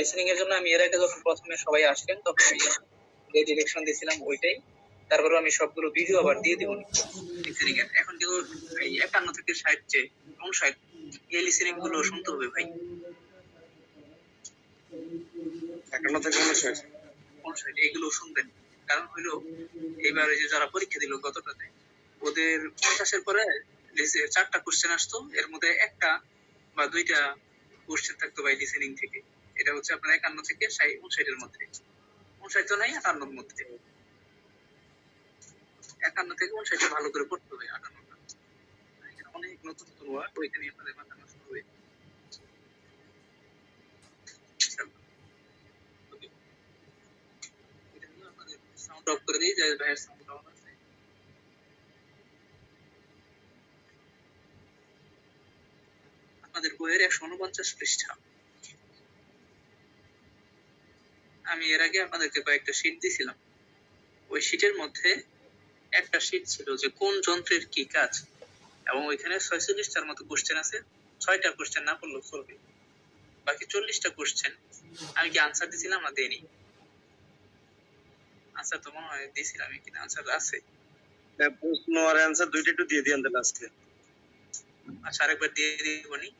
Listening এর জন্য আমি এর আগে যখন প্রথমে সবাই আসলেন তখন আমি যে ডিরেকশন দিয়েছিলাম ওইটাই। তারপরে আমি সবগুলো ভিডিও আবার দিয়ে দিব। লিসেনিং এর। এখন কিন্তু একান্ন থেকে ষাট যে উনষাট এই লিসেনিংগুলো শুনতে হবে ভাই। একান্ন থেকে উনষাট উনষাট এগুলো শুনবেন। কারণ হইল এবারে যে যারা পরীক্ষা দিল গতটাতে ওদের পঞ্চাশের পরে চারটা কোশ্চেন আসতো। এর মধ্যে একটা বা দুইটা কোশ্চেন থাকতো ভাই লিসেনিং থেকে। এটা হচ্ছে আপনার একান্ন থেকে ষাট উনষাটের মধ্যে। উনষাট নাই আটান্নর মধ্যে। একান্ন থেকে উনষাটটা ভালো করে পড়তে হবে আটান্নটা অনেক নতুন নতুন ওইখানে আপনাদের হবে। সাউন্ড অফ করে দিই আপনাদের বইয়ের একশো উনপঞ্চাশ পৃষ্ঠা। আমি এর আগে আপনাদেরকে কয়েকটা শীট দিছিলাম। ওই শীটের মধ্যে একটা শীট ছিল যে কোন যন্ত্রের কি কাজ এবং ওইখানে ছয়চল্লিশটার মতো কোশ্চেন আছে ছয়টা কোশ্চেন না করলেও চলবে। বাকি চল্লিশটা কোশ্চেন আমি কি আনসার দিছিলাম না দেইনি? আনসার তো মনে হয় দিয়েছিলাম কিনা আনসার আছে। প্রশ্ন আর অ্যান্সার দুইটা একটু দিয়ে দিয়েন তাহলে আজকে। আচ্ছা আরেকবার দিয়ে দিবনি।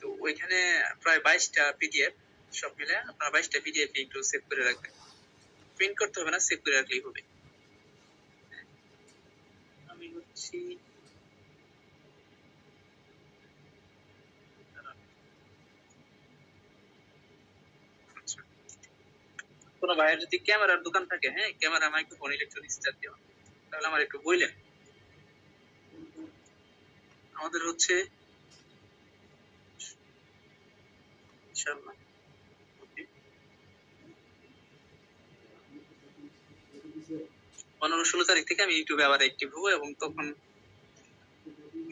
তো ওইখানে প্রায় বাইশটা পিডিএফ সব মিলে আপনার বাইশটা পিডিএফ একটু সেভ করে রাখবেন। প্রিন্ট করতে হবে না সেভ করে রাখলেই হবে। আমি হচ্ছি। কোনো ভাইয়ের যদি ক্যামেরার দোকান থাকে হ্যাঁ ক্যামেরা মাইক্রোফোন ইলেকট্রনিক্স জাতীয় তাহলে আমার একটু বললেন আমাদের হচ্ছে, ইনশাআল্লাহ। পনেরো ষোলো তারিখ থেকে আমি ইউটিউবে আবার অ্যাক্টিভ হব এবং তখন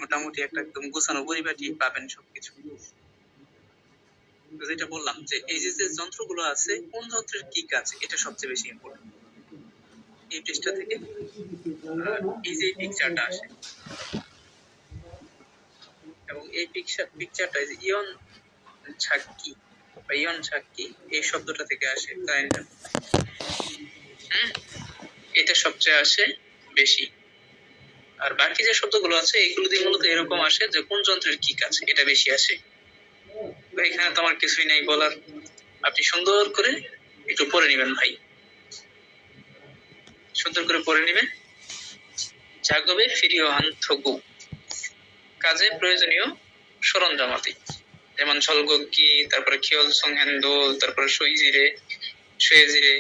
মোটামুটি একটা একদম গোছানো পরিপাটি পাবেন সবকিছু। যেটা বললাম যে এই যে যে যন্ত্রগুলো আছে, কোন যন্ত্রের কি কাজ, এটা সবচেয়ে বেশি ইম্পর্টেন্ট এই পৃষ্ঠা থেকে এই যে পিকচারটা আসে। এবং এই পিকচার পিকচারটা যে ইয়ন ছাক্কি বা ইয়ন ছাক্কি এই শব্দটা থেকে আসে কারেন্ট এটা সবচেয়ে আসে বেশি। আর বাকি যে শব্দগুলো আছে, এগুলো দিয়ে মূলত এরকম আসে যে কোন যন্ত্রের কি কাজ, এটা বেশি আসে। এখানে তো আমার কিছুই নাই বলার। আপনি সুন্দর করে একটু পড়ে নেবেন ভাই। সুন্দর করে পড়ে নেবেন। জাগবে ফিরিও আন্থগু। কাজে প্রয়োজনীয় সরঞ্জামাতি। যেমন ছলগকি তারপরে খিয়ল সংহেন্দো তারপরে সইজিরে সয়েজিরে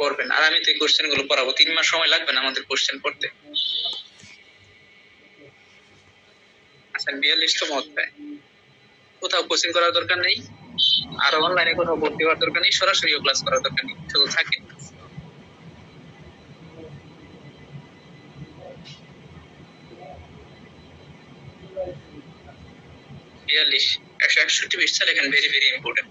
পড়বেন। আর আমি তো এই কোশ্চেনগুলো পড়াবো। তিন মাস সময় লাগবে না আমাদের কোশ্চেন পড়তে। আচ্ছা কোথাও কোচিং করার দরকার নেই? আর অনলাইনে কোথাও ভর্তি হওয়ার দরকার নেই? সরাসরি ক্লাস করার দরকার নেই। শুধু থাকে। বিয়াল্লিশ, একশো একষট্টি পৃষ্ঠা লেখেন ভেরি ভেরি ইম্পর্টেন্ট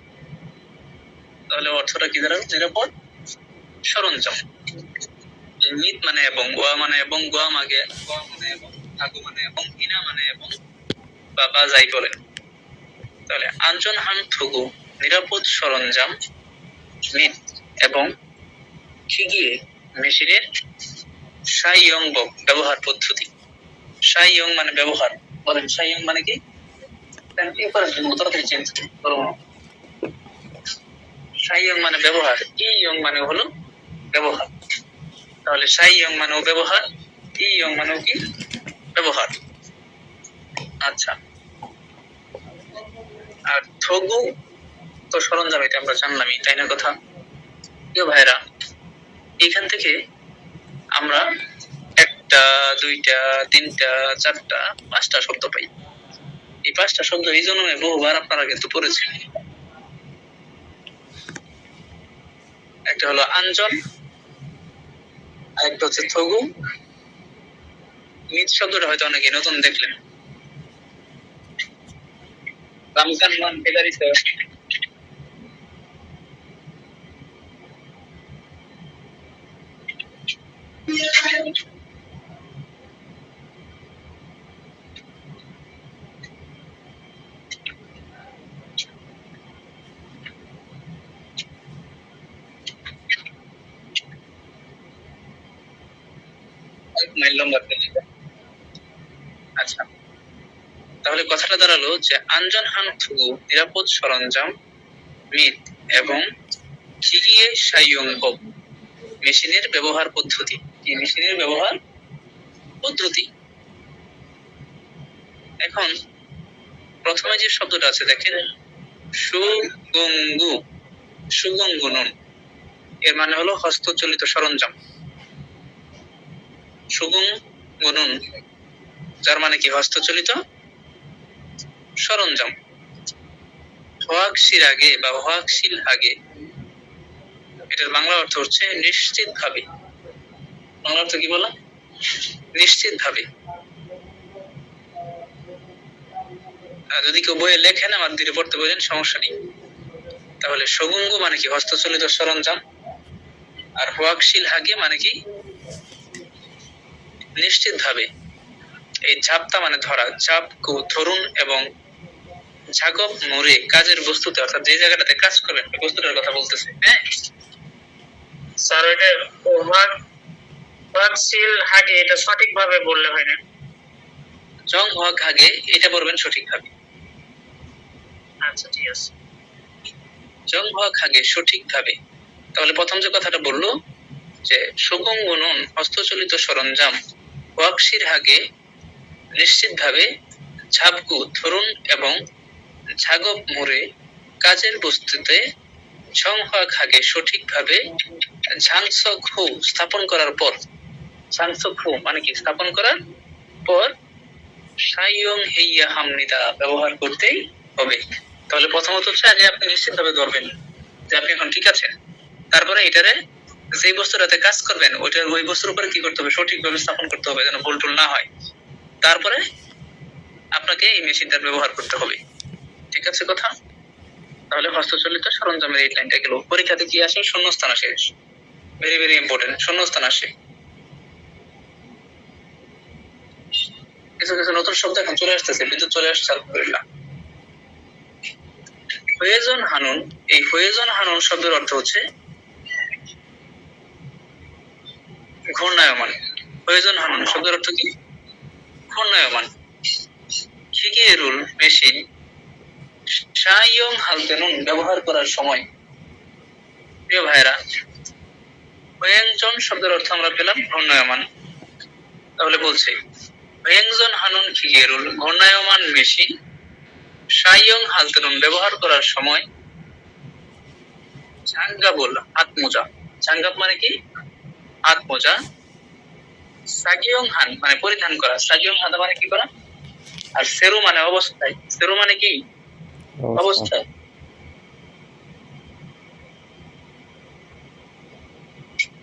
তাহলে অর্থটা কি দাঁড়াবে? নিরাপদ সরঞ্জাম। মিত মানে এবং গোয়া মানে এবং গোয়া মাগে গোয়া মানে এবং থাকু মানে এবং মানে এবং বা যাই বলেন তাহলে আঞ্জন হান থগু, নিরাপদ সরঞ্জাম, মিত এবং খিগিয়ে মেশিনের সাইয়ং ব্যবহার পদ্ধতি। সাইয়ং মানে ব্যবহার। বলেন, সাইয়ং মানে কি? তাড়াতাড়ি চেঞ্জ সাইয়ং মানে ব্যবহার ইয়ং মানে হলো ব্যবহার। তাহলে সাই ইয়ং মানেও ব্যবহার ইয়ং মানেও কি? ব্যবহার। আচ্ছা। আর থগু তো সরঞ্জাম, এটা আমরা জানলামই, তাই না কথা? প্রিয় ভাইরা এখান থেকে আমরা একটা, দুইটা, তিনটা, চারটা, পাঁচটা শব্দ পাই। এই পাঁচটা শব্দ এই জন্য বহুবার আপনারা কিন্তু পড়েছেন। একটা হলো আঞ্জন আরেকটা হচ্ছে থগু। মিত শব্দটা হয়তো অনেকে নতুন দেখলেন। রামকান মান বেদারিত এক মাইল লম্বা একটা আচ্ছা। তাহলে কথাটা দাঁড়াল যে আঞ্জন হান থুগু নিরাপদ সরঞ্জাম মিত এবং খিগিয়ে সাইয়ংব মেশিনের ব্যবহার পদ্ধতি। কি মেশিনের ব্যবহার? পদ্ধতি। এখন প্রথমে যে শব্দটা আছে, দেখেন। সুগঙ্গু সুগঙ্গুনন এর মানে হলো হস্তচলিত সরঞ্জাম। সুগুং গুনুন যার মানে কি? হস্তচলিত সরঞ্জাম। হোয়াকশির আগে বা হোয়াকশিল আগে, এটার বাংলা অর্থ হচ্ছে নিশ্চিত ভাবে বাংলা অর্থ কি বললাম নিশ্চিত ভাবে যদি কেউ বইয়ে লেখেন আমার দিকে পড়তে বলেন সমস্যা নেই। তাহলে সগুঙ্গ মানে কি? হস্তচলিত সরঞ্জাম। আর হোয়াকশিল হাগে মানে কি? নিশ্চিত ভাবে এই ঝাপটা মানে ধরা চাপ কু ধরুন এবং ঝাগব মরে কাজের বস্তুতে অর্থাৎ যে জায়গাটাতে কাজ করবেন বস্তুটার কথা বলতেছে। হ্যাঁ? স্যার এটা হাগে এটা সঠিকভাবে বললে হয় না। জং হক হাগে এটা বলবেন সঠিকভাবে। আচ্ছা ঠিক আছে। জং হক হাগে সঠিকভাবে। তাহলে প্রথম যে কথাটা বলল যে সুগঙ্গনন হস্তচলিত সরঞ্জাম ওয়াকশির হাগে নিশ্চিতভাবে ঝাপকু, ধরুন এবং ঝাগব মুড়ে কাজের বস্তুতে সংহক হাগে সঠিকভাবে ঝাংস খু স্থাপন করার পর ঝাংস খু মানে কি? স্থাপন করার পর সাইয়ং হেইয়া হামনিদা ব্যবহার করতেই হবে। তাহলে প্রথমত হচ্ছে আগে আপনি নিশ্চিতভাবে ধরবেন যে আপনি এখন ঠিক আছেন। তারপরে এটারে যে বস্তুটাতে কাজ করবেন ওইটার ওই বস্তুর উপরে কি করতে হবে? সঠিকভাবে স্থাপন করতে হবে যেন ভুল টুল না হয়। তারপরে আপনাকে এই মেশিনটার ব্যবহার করতে হবে। ঠিক আছে কথা? তাহলে হস্তচলিত সরঞ্জামের এই লাইনটা গেল। পরীক্ষাতে কি আসে, শূন্যস্থান আসে। ভেরি ভেরি ইম্পর্টেন্ট শূন্যস্থান আসে। কিছু কিছু নতুন শব্দ এখন চলে আসতেছে, বিদ্যুৎ চলে আসছে, আলহামদুলিল্লাহ। প্রয়োজন হানুন, এই প্রয়োজন হানুন শব্দের অর্থ হচ্ছে ঘূর্ণায়মান। প্রয়োজন হানুন শব্দের অর্থ কি? ঘূর্ণায়মান। খিগিরুল মেশিন সাইয়ং হালতেনুন ব্যবহার করার সময়। প্রিয় ভাইরা ওয়েংজন শব্দের অর্থ আমরা পেলাম ঘূর্ণায়মান। তাহলে বলছে ওয়েংজন হানুন খিগেরুল ঘূর্ণায়মান মেশিন সাইয়ং হালতেনুন ব্যবহার করার সময়। ঝাঙ্গাবুল হাত মোজা ঝাঙ্গাব মানে কি? হাত মোজা। সাগিয়ং হান মানে পরিধান করা। সাগিয়ং হান মানে কি করা? আর সেরু মানে অবস্থায়। সেরু মানে কি? অবস্থায়।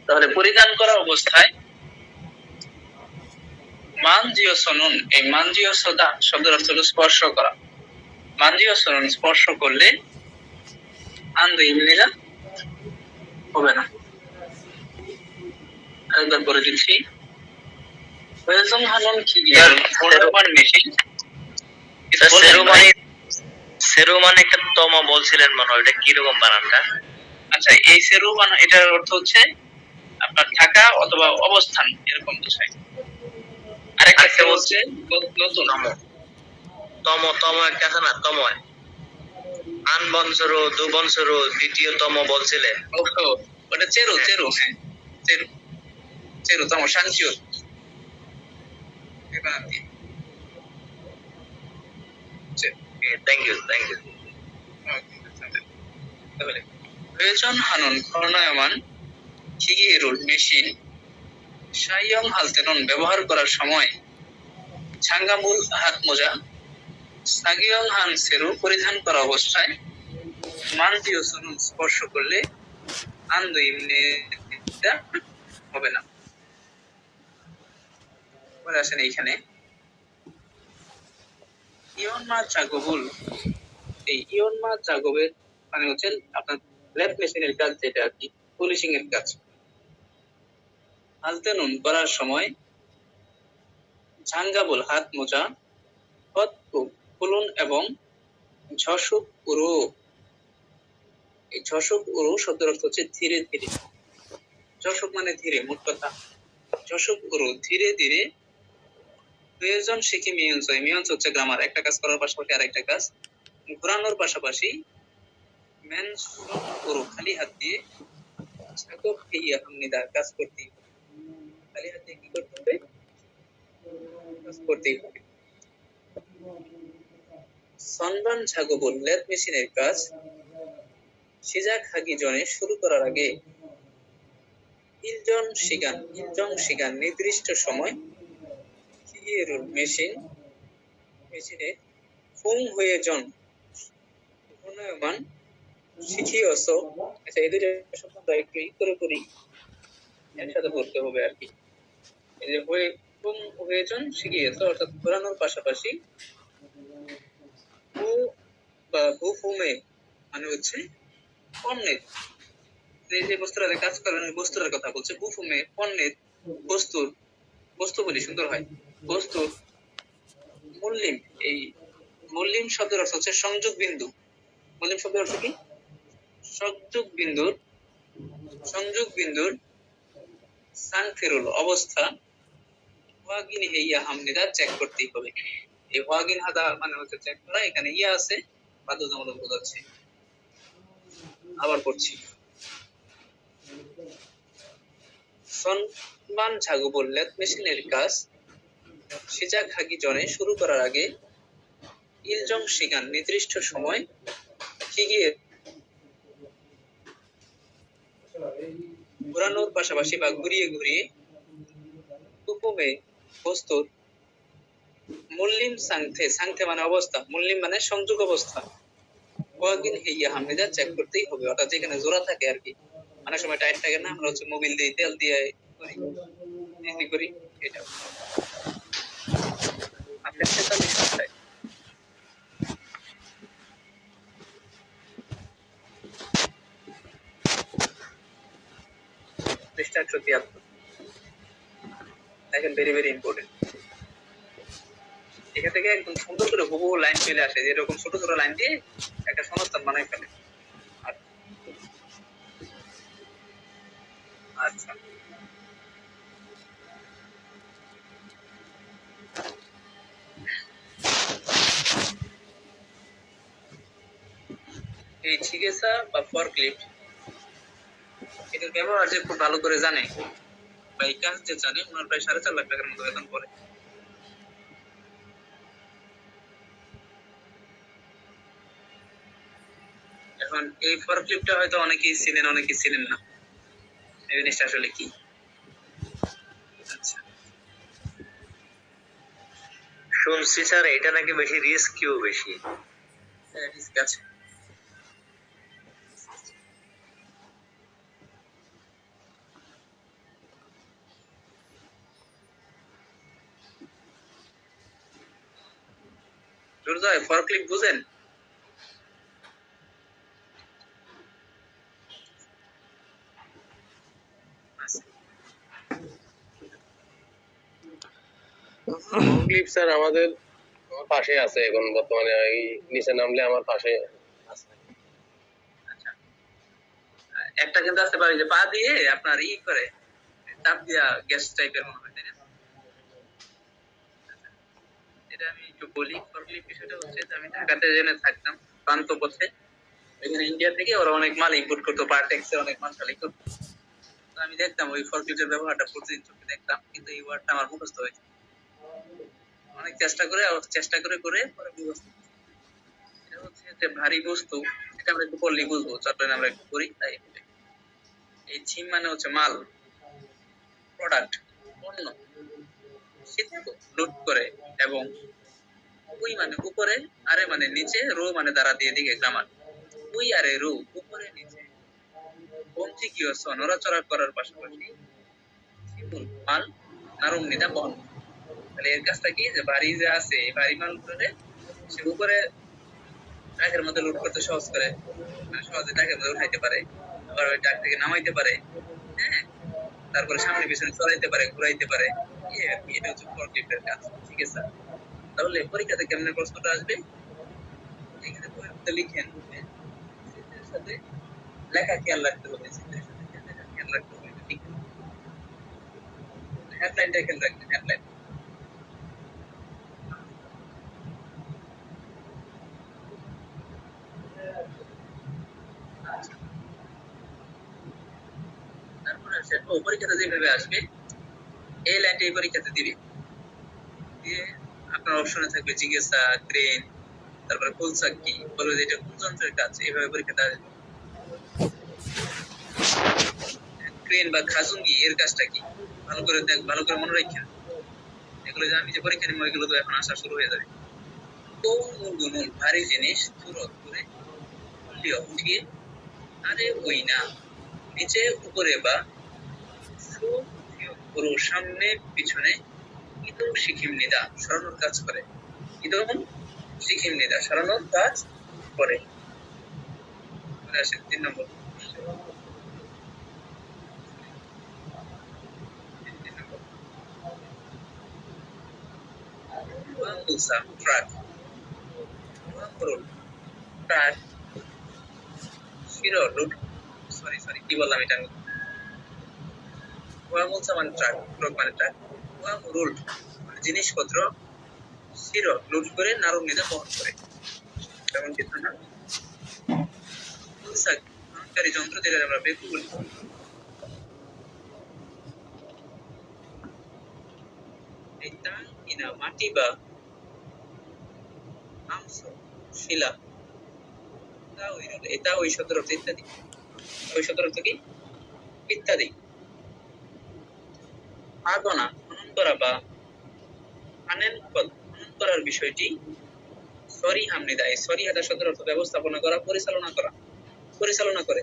তাহলে পরিধান করা অবস্থায় মানজিও সনুন। এই মানজিও সদা শব্দের অর্থ হলো স্পর্শ করা। মানজিও সনুন স্পর্শ করলে আন্দো ইমনিরা হবে না। আরেকবার বলে দিচ্ছি। ওয়েলজম হানন কি মেশিন সেরোমানি সেরোমানি একটা তম বলছিলেন মনে হয় ওটা কীরকম বানানটা? আচ্ছা এই সেরু মানে এটার অর্থ হচ্ছে আপনার থাকা অথবা অবস্থান এরকম বোঝায়। আরেকটা আরেকটা হচ্ছে নতুন তম। একটা আছে না তম আন বংশরু দু বংশরু দ্বিতীয় তম বলছিলেন চেরু চেরু। হ্যাঁ চেরু চেরু তম শান্তিও থ্যাংক ইউ থ্যাংক ইউ তাহলে প্রয়োজন হানন ঘূর্ণায়মান খিগিরুল মেশিন। সাইয়ং হালতেনন ব্যবহার করার সময় ছাঙ্গামুল হাত মোজা সাগিয়ং হান সেরু পরিধান করা অবস্থায় মান্দিও সুনুন স্পর্শ করলে আন্দো ইমনে হবে না। পরে আসেন এইখানে। চাগবুল এই চাগবের মানে হচ্ছে আপনার মেশিনের কাজ যেটা আর কি পলিশিং এর কাজ। হালতে নুন করার সময় ঝাঙ্গাবুল হাত মোজা এবং ঝসুক উরু। এই ঝসুক উরু শব্দের অর্থ হচ্ছে ধীরে ধীরে। ঝসুক মানে ধীরে, মোট কথা। ঝসুক উরু ধীরে ধীরে প্রয়োজন শিখি মিয়ন্স মিয়ন্স হচ্ছে গ্রামার একটা কাজ করার পাশাপাশি আরেকটা কাজ। ঘোরানোর পাশাপাশি পুরো খালি হাত দিয়ে। কাজ করতেই হবে। খালি হাত দিয়ে কি করতে হবে? কাজ করতেই হবে। সনবান লেদ মেশিনের কাজ। সিজাক হাগি জনে শুরু করার আগে ইলজন শিগান ইলজন শিগান, নির্দিষ্ট সময় হিগিয়েরুল মেশিন মেশিনে ফুং হয়ে জন শিখি আচ্ছা এই শব্দ একটু ই করে করি। একসাথে হবে আর কি। এই যে হয়ে, ফুং হয়ে জন শিখি অর্থাৎ ঘোরানোর পাশাপাশি ভূ বা ভূফুমে মানে হচ্ছে পণ্যের। এই যে বস্তুরা কাজ করেন বস্তুটার কথা বলছে ভূফুমে পণ্যের বস্তুর বস্তু বলি সুন্দর হয়। বস্তুর মূল্যিম এই মূল্যিম শব্দের অর্থ হচ্ছে সংযোগ বিন্দু। মূল্যিম শব্দের অর্থ কি? সংযোগ বিন্দুর সংযোগ বিন্দুর সাংফেরুল অবস্থা ওয়াগিন হামনিদা চেক করতেই হবে। এই ওয়াগিন হাদা মানে হচ্ছে চেক করা, এখানে ইয়া আছে, বাধ্যতামূলক বোঝাচ্ছে আবার পড়ছি। সনমান ঝাগু বললেন, মেশিনের কাজ সিজা খাগি জনে শুরু করার আগে ইলজং শিগান নির্দিষ্ট সময় হিগিয়ে ঘোরানোর পাশাপাশি বা ঘুরিয়ে ঘুরিয়ে উপমে বস্তুর মুল্লিম সাংথে সাংথে মানে অবস্থা, মুল্লিম মানে সংযোগ অবস্থা। ওয়াগিন হেইয়া হামিদা চেক করতেই হবে। অর্থাৎ যেখানে জোড়া থাকে আর কি। অনেক সময় টাইট থাকে না, আমরা হচ্ছে মোবিল দিয়ে তেল দিয়ে করি, এটা। দেখেন ভেরি ভেরি ইম্পর্টেন্ট এখান থেকে একদম সুন্দর করে হুবহু লাইন চলে আসে যে এরকম ছোট ছোট লাইন দিয়ে একটা সংস্থান বানাই ফেলে আচ্ছা। চিকিৎসা বা ফরক্লিফট এটার ব্যবহার যে খুব ভালো করে জানে বা এই কাজ যে জানে ওনার প্রায় সাড়ে চার লাখ টাকার মতো বেতন পড়ে। এখন এই ফরক্লিপটা হয়তো অনেকেই ছিলেন অনেকেই ছিলেন না। এই জিনিসটা আসলে কি? আচ্ছা। শুনছি স্যার এটা নাকি বেশি রিস্কিও বেশি? হ্যাঁ, risk আছে। দুর্জয় ফরক্লিপ বুঝেন। ক্লিপ স্যার আমাদের পাশে আছে এখন বর্তমানে এই নিচে নামলে আমার পাশে আছে। আচ্ছা। একটা কিন্তু আসতে পারে যে পা দিয়ে আপনার ই করে চাপ দিয়া গ্যাস টাইপের মনে হয় তাই না? আচ্ছা। এটা আমি একটু বলি ফরক্লিপ বিষয়টা হচ্ছে যে আমি ঢাকাতে জেনে থাকতাম প্রান্ত পথে, এখানে ইন্ডিয়া থেকে ওরা অনেক মাল ইম্পোর্ট করতো পার্টেক্স এর অনেক মাল খালি করতো। আমি দেখতাম ওই ফরক্লিপের ব্যবহারটা প্রতিদিন চোখে দেখতাম, কিন্তু এই ওয়ার্ডটা আমার মুখস্থ হয়েছে অনেক চেষ্টা করে চেষ্টা করে করে পরে মুখস্থ হচ্ছে যে ভারী বস্তু, এটা আমরা একটু পড়লেই বুঝব, চট্টগ্রামে আমরা একটু করি তাই এই ঝিম মানে হচ্ছে মাল প্রোডাক্ট পণ্য লুট করে এবং উই মানে উপরে, আরে মানে নিচে, রো মানে দ্বারা দিয়ে দিকে গ্রামার উই আরে রো, উপরে, নিচে। নড়াচড়া করার পাশাপাশি মাল নিদা বহন তাহলে এর কাজটা কি? যে বাড়ি যে আছে, এই বাড়ি সে উপরে ট্রাকের মধ্যে লোড করতে সহজ করে। মানে সহজে ট্রাকের মধ্যে উঠাইতে পারে, আবার ওই ট্রাক থেকে নামাইতে পারে। হ্যাঁ? তারপরে সামনে পিছনে চলাইতে পারে, ঘুরাইতে পারে। এটা হচ্ছে কাজ, ঠিক আছে? তাহলে পরীক্ষাতে কেমন প্রশ্নটা আসবে। লিখেন লেখা খেয়াল রাখতে হবে চিত্রের তারপরে পরীক্ষাতে যেভাবে আসবে এই লাইনটা এই পরীক্ষাতে দিবে। আপনার অপশনে থাকবে জিজ্ঞাসা ক্রেন তারপরে ফুলসাক কি বলবে যে এটা কোন যন্ত্রের কাজ? এইভাবে পরীক্ষাতে আসবে ক্রেন বা খাজুঙ্গি, এর কাজটা কি? ভালো করে দেখ, ভালো করে মনে রাখেন এগুলো আমি যে পরীক্ষা নিব, এগুলো তো এখন আসা শুরু হয়ে যাবে। গুণুল ভারী জিনিস তুরত করে উঠিয়ে আরে ওই না, নিচে, উপরে বা সামনে, পিছনে ইদম সিকিম নিদা, সরানোর কাজ করে ইদম সিকিম নিদা, সরানোর কাজ করে তিন নম্বর। Bambusa truck. Road. Sorry. কি বললাম এটা আমি? ট্রাক ট্রাক মানে ট্রাক ওয়াম রুল মানে জিনিসপত্র শির লুট করে নারম নিদা বহন করে। না? যন্ত্র আমরা বেকু বলি। মাটি বা শিলা? এটা ওই সদরথ ইত্যাদি। ওই সদরথ কি ইত্যাদি। আগনা খনন করা বা খনন করার বিষয়টি সরি হামনি দেয়। সরি হাদা শব্দের অর্থ ব্যবস্থাপনা করা, পরিচালনা করা। পরিচালনা করে।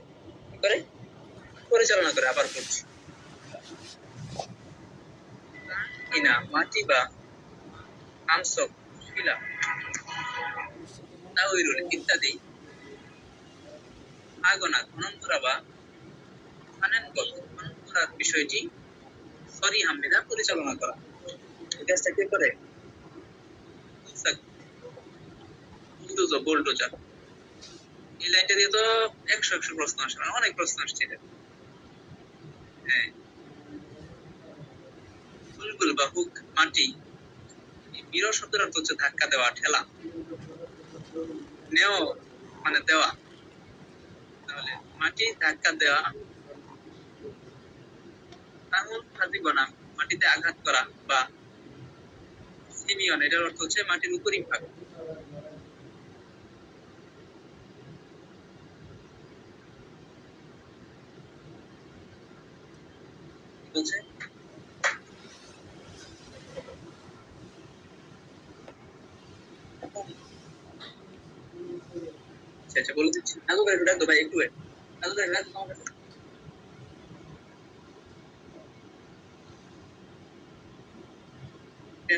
করে? পরিচালনা করে, আবার বলছি। মাটি বা আমসক, শিলা ইত্যাদি আগনা খনন করা বা খনন করার বিষয়টি সরি হামিদা পরিচালনা করা। কাজটা কে করে? এই লাইনটা দিয়ে তো একশো একশো প্রশ্ন আসে অনেক প্রশ্ন আসছে হ্যাঁ। বুলবুল বা হুক, মাটি শব্দের অর্থ হচ্ছে ধাক্কা দেওয়া, ঠেলা। নেও মানে দেওয়া। তাহলে মাটি ধাক্কা দেওয়া। আঙুল ফাঁদি গোনা মাটিতে আঘাত করা বা সিমিয়ন এটার অর্থ হচ্ছে মাটির উপরিক ভাগ। বলছে? আচ্ছা আচ্ছা বলে দিচ্ছি। নাজু একটু ভাই, একটু। নাজু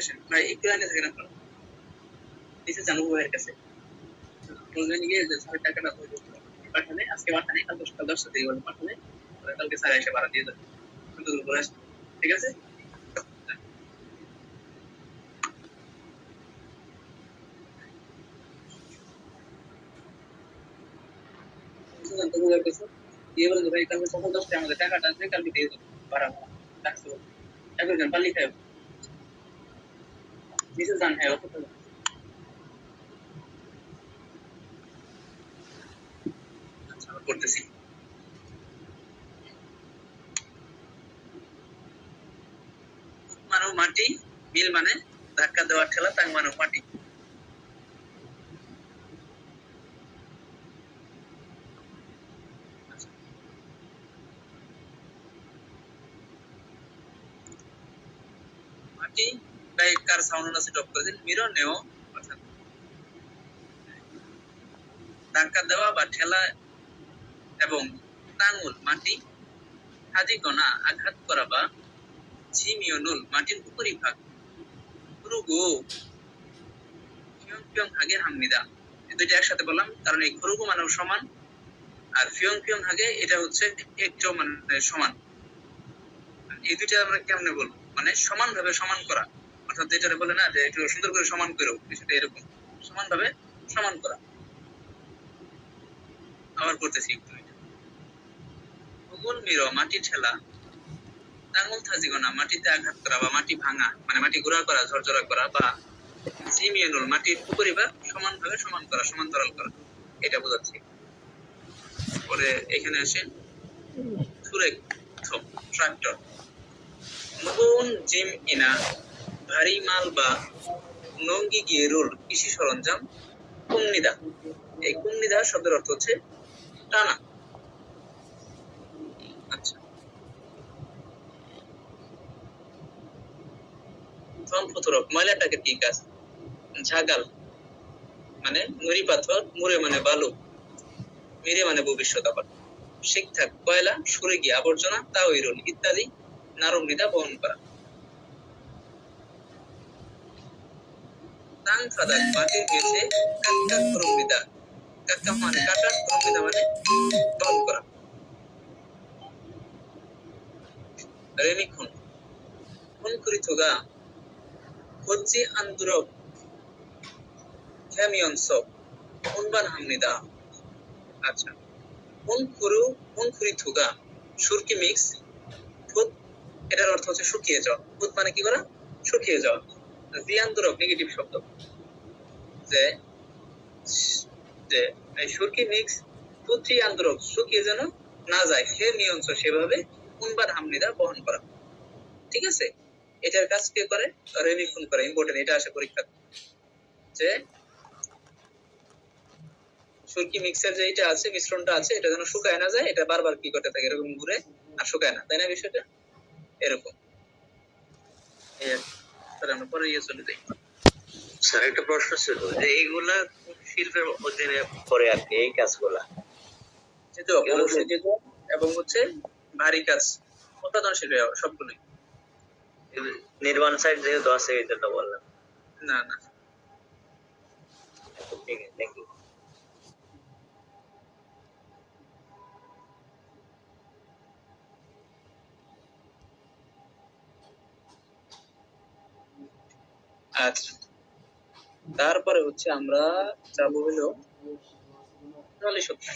আসেন ভাই একটু লাইনে থাকেন আপনারা নিচে জানব ভাইয়ের কাছে। বলবেন গিয়ে যে স্যার টাকাটা যাবে পাঠালে, আজকে পাঠানে কাল দশটা দশটা থেকে বলে পাঠালে কালকে স্যার এসে ভাড়া দিয়ে দেবে। কিন্তু করে আসবে। ঠিক আছে? দিয়ে ভাই, কালকে সকাল দশটায় আমাদের টাকাটা আসবে কালকে দিয়ে দেবো, ভাড়া রাখতে হবে একজন পাল্লি খাই নিচে যান হ্যাঁ অত করতেছি মানব মাটি মিল মানে ধাক্কা দেওয়া ঠেলা তাং মানব মাটি মাটি অর্থাৎ দেওয়া বা ঠেলা এবং মাটি আঘাত করা বা ঝিমিয়নুল, মাটির ফিয়ং হাগে এই দুইটা একসাথে বললাম, কারণ এই খুরুগো মানেও সমান, আর ফিয়ং ফিয়ং হাগে এটা হচ্ছে একটু মানে সমান। এই দুইটা আমরা কেমনে বলব? মানে সমান ভাবে সমান করা। অর্থাৎ যেটা বলে না যে একটু সুন্দর করে সমান করো বিষয়টা এরকম। সমান ভাবে সমান করা। আবার করতেছি একটু। ভূগোল মির মাটি ঠেলা। টাঙ্গুল থাজিগোনা মাটিতে আঘাত করা বা মাটি ভাঙা মানে মাটি গুঁড়া করা, ঝরঝরা করা বা জিমিয়নুল মাটির উপরিভাগ সমানভাবে সমান করা, সমান্তরাল করা। এটা বোঝাচ্ছি। পরে এখানে আসে সুরেক ট্রাক্টর। মুগুন জিম ইনা ভারী মাল বা নঙ্গি গিয়ে রোল, কৃষি সরঞ্জাম, কুমনিদা। এই কুমনিদা শব্দের অর্থ হচ্ছে টানা। আচ্ছা। ফতরক ময়লাটাকে কি কাজ? ঝাগাল মানে নুড়ি পাথর, মুড়ে মানে বালু, মেরে মানে ভবিষ্যৎ আবার। শিক্ষাক কয়লা, সরে গিয়ে আবর্জনা তাওইরুল ইত্যাদি নারম নিদা বহন করা। তাং ফাদাক মাটির গেছে কাক্কা করমিদা কাক্কা মানে কাটা করমিদা মানে বহন করা। রেমিখুন খুন। করি থুগা হজ্জি আন্দুরব খ্যামিয়ংস উনবান হামনিদা আচ্ছা। কোন খুরু কোন খুরি থুগা সুরকি মিক্স। ফুট এটার অর্থ হচ্ছে শুকিয়ে যাওয়া। ফুট মানে কি করা? শুকিয়ে যাওয়া। জিয়ান্তরক নেগেটিভ শব্দ। যে যে সুরকি মিক্স শুকিয়ে যেন না যায়, সে সেভাবে হামনিদা বহন করা। ঠিক আছে? এটার কাজ কে করে? রেমিফুন করে ইম্পর্টেন্ট এটা আসে পরীক্ষা যে, সুরকি মিক্সার যে এটা আছে, মিশ্রণটা আছে, এটা যেন শুকায় না যায়, এটা বারবার কি করতে থাকে? এরকম ঘুরে আর শুকায় না। তাই না বিষয়টা? এরকম। এই আর। তাহলে আমরা পরে ইয়ে চলে যাই। স্যার একটা প্রশ্ন ছিল যে এইগুলা শিল্পের অধীনে পড়ে আর কি এই কাজগুলা? যেহেতু অবশ্যই এবং হচ্ছে ভারী কাজ উৎপাদন শিল্পে সবগুলোই। নির্মাণ সাইড যেহেতু আছে তো বললাম। না না। ঠিক আছে থ্যাংক ইউ আচ্ছা। তারপরে হচ্ছে আমরা যাব হলো সত্তা